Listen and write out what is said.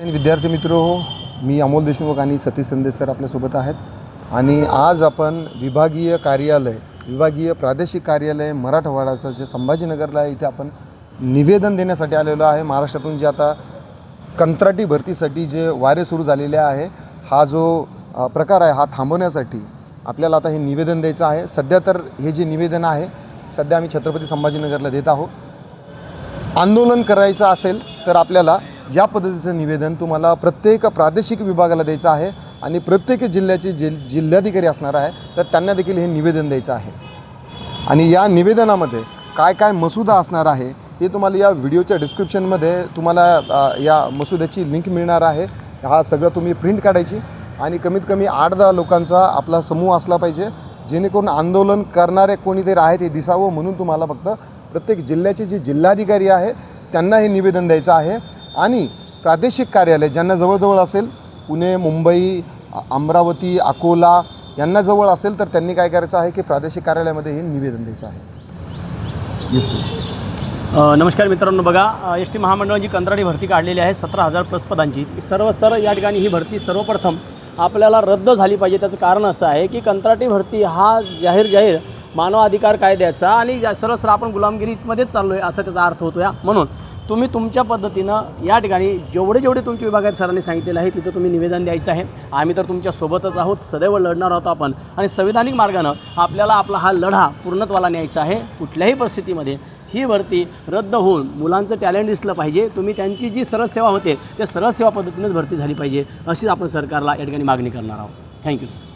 विद्यार्थी मित्र हो मी अमोल देशमुख आणि सतीश संदेश सर आपल्यासोबत आहेत. आणि आज आपण विभागीय कार्यालय विभागीय प्रादेशिक कार्यालय मराठवाड्याचं जे संभाजीनगरला आहे इथे आपण निवेदन देण्यासाठी आलेलो आहे. महाराष्ट्रातून जे आता कंत्राटी भरतीसाठी जे वारे सुरू झालेले आहे हा जो प्रकार आहे हा थांबवण्यासाठी आपल्याला आता हे निवेदन द्यायचं आहे. सध्या तर हे जे निवेदन आहे सध्या आम्ही छत्रपती संभाजीनगरला देत आहोत. आंदोलन करायचं असेल तर आपल्याला या पद्धतीचं निवेदन तुम्हाला प्रत्येक प्रादेशिक विभागाला द्यायचं आहे आणि प्रत्येक जिल्ह्याचे जिल जिल्हाधिकारी असणार आहे तर त्यांना देखील हे निवेदन द्यायचं आहे. आणि या निवेदनामध्ये काय काय मसुदा असणार आहे हे तुम्हाला या व्हिडिओच्या डिस्क्रिप्शनमध्ये तुम्हाला या मसुद्याची लिंक मिळणार आहे. हा सगळं तुम्ही प्रिंट काढायची आणि कमीत कमी आठ दहा लोकांचा आपला समूह असला पाहिजे जेणेकरून आंदोलन करणारे कोणीतरी आहे ते दिसावं म्हणून तुम्हाला फक्त प्रत्येक जिल्ह्याचे जे जिल्हाधिकारी आहे त्यांना हे निवेदन द्यायचं आहे. आणि प्रादेशिक कार्यालय ज्यांना जवळजवळ असेल पुणे मुंबई अमरावती अकोला यांना जवळ असेल तर त्यांनी काय करायचं आहे की प्रादेशिक कार्यालयामध्ये हे निवेदन द्यायचं आहे. येस नमस्कार मित्रांनो बघा एस टी महामंडळाची कंत्राटी भरती काढलेली आहे सतरा हजार प्लस पदांची. सर्व सर या ठिकाणी ही भरती सर्वप्रथम आपल्याला रद्द झाली पाहिजे. त्याचं कारण असं आहे की कंत्राटी भरती हा जाहीर जाहीर मानवाधिकार कायद्याचा आणि सर्वस्र आपण गुलामगिरीमध्येच चाललो आहे असा त्याचा अर्थ होतो या म्हणून तुम्ही तुमच्या पद्धतीनं या ठिकाणी जेवढे जेवढे तुमच्या विभागात सरांनी सांगितलेलं आहे तिथं तुम्ही निवेदन द्यायचं आहे. आम्ही तर तुमच्या सोबतच आहोत सदैव लढणार आहोत आपण. आणि संविधानिक मार्गानं आपल्याला आपला हा लढा पूर्णत्वाला न्यायचा आहे कुठल्याही परिस्थितीमध्ये. ही भरती रद्द होऊन मुलांचं टॅलेंट दिसलं पाहिजे. तुम्ही त्यांची जी सरळ सेवा होते त्या सरळ सेवा पद्धतीनेच भरती झाली पाहिजे अशीच आपण सरकारला या ठिकाणी मागणी करणार आहोत. Thank you sir